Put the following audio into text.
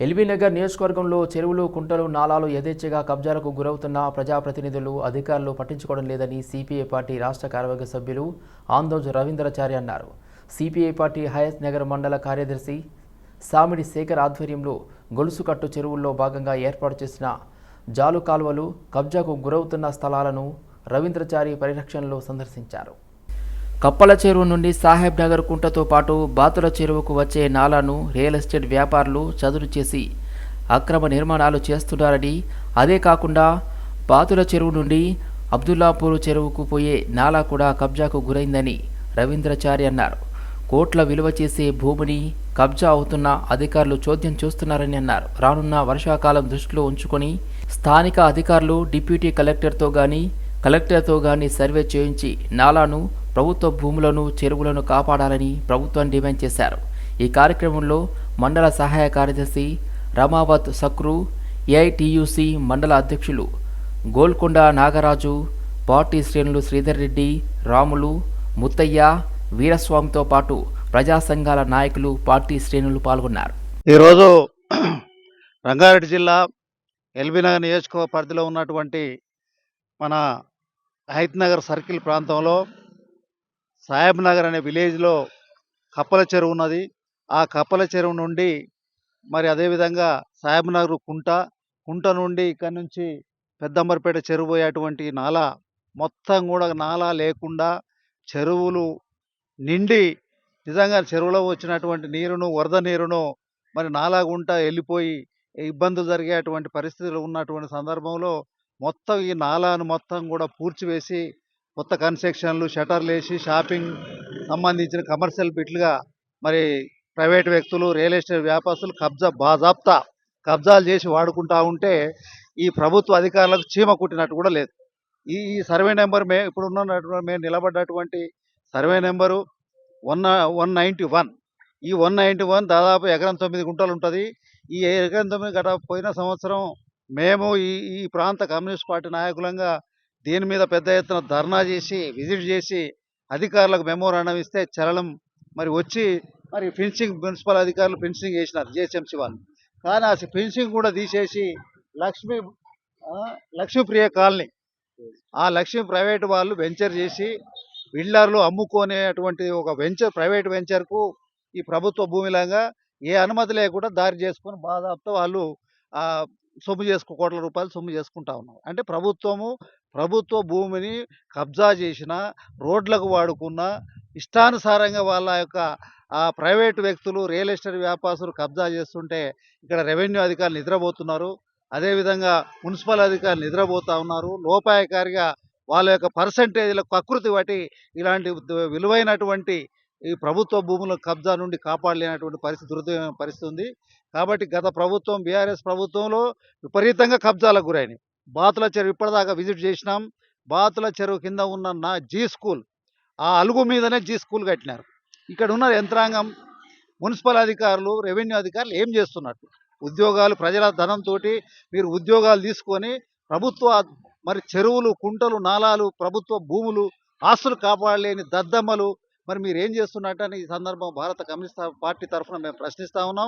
ఎల్బీనగర్ నియోజకవర్గంలో చెరువులు కుంటలు నాలాలు యథేచ్ఛగా కబ్జాలకు గురవుతున్న ప్రజాప్రతినిధులు అధికారులు పట్టించుకోవడం లేదని సిపిఐ పార్టీ రాష్ట్ర కార్యవర్గ సభ్యులు ఆందోజ్ రవీంద్రచారి అన్నారు. సిపిఐ పార్టీ హయత్ నగర్ మండల కార్యదర్శి సామిడి శేఖర్ ఆధ్వర్యంలో గొలుసుకట్టు చెరువుల్లో భాగంగా ఏర్పాటు చేసిన జాలు కాలువలు కబ్జాకు గురవుతున్న స్థలాలను రవీంద్రచారి పరిరక్షణలో సందర్శించారు. కప్పల చెరువు నుండి సాహెబ్ నగర్ కుంటతో పాటు బాతుల చెరువుకు వచ్చే నాలాను రియల్ ఎస్టేట్ వ్యాపారులు చదును చేసి అక్రమ నిర్మాణాలు చేస్తున్నారని అదే కాకుండా బాతుల చెరువు నుండి అబ్దుల్లాపూర్ చెరువుకు పోయే నాలా కూడా కబ్జాకు గురైందని రవీంద్రచారి అన్నారు. కోట్ల విలువ చేసే భూమిని కబ్జా అవుతున్న అధికారులు చోద్యం చూస్తున్నారని అన్నారు. రానున్న వర్షాకాలం దృష్టిలో ఉంచుకొని స్థానిక అధికారులు డిప్యూటీ కలెక్టర్తో కానీ కలెక్టర్తో కానీ సర్వే చేయించి నాలాను ప్రభుత్వ భూములను చెరువులను కాపాడాలని ప్రభుత్వం డిమాండ్ చేశారు. ఈ కార్యక్రమంలో మండల సహాయ కార్యదర్శి రమావత్ సక్రు ఏఐటియుసి మండల అధ్యక్షులు గోల్కొండ నాగరాజు పార్టీ శ్రేణులు శ్రీధర్ రెడ్డి రాములు ముత్తయ్య వీరస్వామితో పాటు ప్రజా సంఘాల నాయకులు పార్టీ శ్రేణులు పాల్గొన్నారు. ఈరోజు రంగారెడ్డి జిల్లా ఎల్బీనగర్ నియోజకవర్గ పరిధిలో ఉన్నటువంటి మన హైత్ నగర్ సర్కిల్ ప్రాంతంలో సాహెబ్ నగర్ అనే విలేజ్లో కప్పల చెరువు ఉన్నది. ఆ కప్పల చెరువు నుండి మరి అదేవిధంగా సాహెబ్ నగర్ కుంట కుంట నుండి ఇక్కడి నుంచి పెద్దంబరపేట చెరువు పోయేటువంటి నాలా మొత్తం కూడా నాలా లేకుండా చెరువులు నిండి నిజంగా చెరువులో వచ్చినటువంటి నీరును వరద నీరును మరి నాలా గుంట వెళ్ళిపోయి ఇబ్బందులు జరిగేటువంటి పరిస్థితులు ఉన్నటువంటి సందర్భంలో మొత్తం ఈ నాలాను మొత్తం కూడా పూడ్చివేసి కొత్త కన్స్ట్రక్షన్లు షటర్లు వేసి షాపింగ్ సంబంధించిన కమర్షియల్ బిట్లుగా మరి ప్రైవేట్ వ్యక్తులు రియల్ ఎస్టేట్ వ్యాపారస్తులు కబ్జా బాజాప్తా కబ్జాలు చేసి వాడుకుంటా ఉంటే ఈ ప్రభుత్వ అధికారులకు చీమ కుట్టినట్టు కూడా లేదు. ఈ ఈ సర్వే నెంబర్ మే ఇప్పుడు ఉన్న మేము నిలబడ్డటువంటి survey number one one ninety one. ఈ వన్ నైంటీ వన్ దాదాపు ఎకరం తొమ్మిది గుంటలు ఉంటుంది. ఈ ఎకరం తొమ్మిది గత పోయిన సంవత్సరం మేము ఈ ఈ ప్రాంత కమ్యూనిస్ట్ పార్టీ నాయకులంగా దీని మీద పెద్ద ఎత్తున ధర్నా చేసి విజిట్ చేసి అధికారులకు మెమోరాండం ఇస్తే చలనం. మరి వచ్చి మరి ఫినిషింగ్ మున్సిపల్ అధికారులు ఫినిషింగ్ చేసినారు జిహెచ్ఎంసీ వాళ్ళు. కానీ ఆ ఫినిషింగ్ కూడా తీసేసి లక్ష్మీ లక్ష్మీప్రియ కాలనీ. ఆ లక్ష్మీ ప్రైవేట్ వాళ్ళు వెంచర్ చేసి బిల్డర్లు అమ్ముకునేటువంటి ఒక వెంచర్ ప్రైవేట్ వెంచర్కు ఈ ప్రభుత్వ భూమిలాగా ఏ అనుమతి లేకుండా దారి చేసుకొని బాధాపుతో వాళ్ళు సొమ్ము చేసుకో కోట్ల రూపాయలు సొమ్ము చేసుకుంటా ఉన్నారు. అంటే ప్రభుత్వము ప్రభుత్వ భూమిని కబ్జా చేసిన రోడ్లకు వాడుకున్న ఇష్టానుసారంగా వాళ్ళ యొక్క ఆ ప్రైవేట్ వ్యక్తులు రియల్ ఎస్టేట్ వ్యాపారులు కబ్జా చేస్తుంటే ఇక్కడ రెవెన్యూ అధికారులు నిద్రపోతున్నారు. అదేవిధంగా మున్సిపల్ అధికారులు నిద్రపోతూ ఉన్నారు. లోపాయకారిగా వాళ్ళ యొక్క పర్సంటేజ్ల ప్రకృతి బట్టి ఇలాంటి విలువైనటువంటి ఈ ప్రభుత్వ భూముల కబ్జా నుండి కాపాడలేనటువంటి పరిస్థితి దురదమైన పరిస్థితి ఉంది. కాబట్టి గత ప్రభుత్వం బీఆర్ఎస్ ప్రభుత్వంలో విపరీతంగా కబ్జాలకు గురైనాయి. బాతుల చెరువు ఇప్పటిదాకా విజిట్ చేసినాం. బాతుల చెరువు కింద ఉన్న నా జీ స్కూల్ ఆ అలుగు మీదనే జీ స్కూల్ కట్టినారు. ఇక్కడ ఉన్న యంత్రాంగం మున్సిపల్ అధికారులు రెవెన్యూ అధికారులు ఏం చేస్తున్నట్టు? ఉద్యోగాలు ప్రజల ధనంతో మీరు ఉద్యోగాలు తీసుకొని ప్రభుత్వ మరి చెరువులు కుంటలు నాలాలు ప్రభుత్వ భూములు ఆస్తులు కాపాడలేని దద్దమ్మలు మరి మీరు ఏం చేస్తున్నట్టని ఈ సందర్భం భారత కమ్యూనిస్ట్ పార్టీ తరఫున మేము ప్రశ్నిస్తా ఉన్నాం.